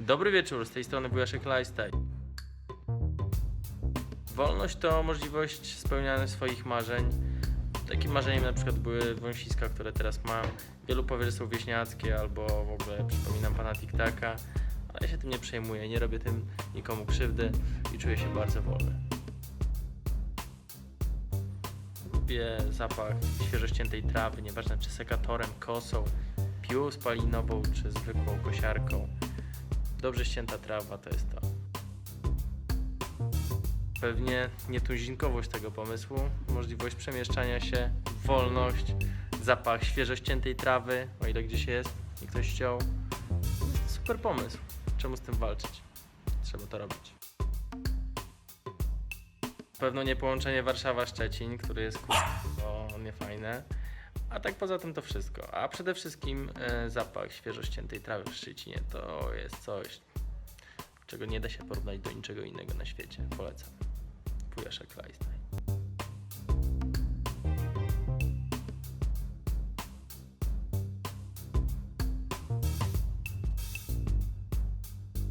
Dobry wieczór, z tej strony Wujaszek Lifestyle. Wolność to możliwość spełniania swoich marzeń. Takim marzeniem na przykład były wąsiska, które teraz mam. Wielu powie, że są wieśniackie albo w ogóle przypominam pana Tiktaka, ale ja się tym nie przejmuję, nie robię tym nikomu krzywdy i czuję się bardzo wolny. Lubię zapach świeżo ściętej trawy, nieważne czy sekatorem, kosą, piłą spalinową czy zwykłą kosiarką. Dobrze ścięta trawa to jest to. Pewnie nietuzinkowość tego pomysłu, możliwość przemieszczania się, wolność, zapach świeżo ściętej trawy, o ile gdzieś jest i ktoś chciał. Super pomysł. Czemu z tym walczyć? Trzeba to robić. Pewno nie połączenie Warszawa-Szczecin, który jest kurwa niefajne. A tak poza tym to wszystko. A przede wszystkim e, zapach świeżo ściętej trawy w Szczecinie to jest coś, czego nie da się porównać do niczego innego na świecie. Polecam. Wujaszek Lifestyle.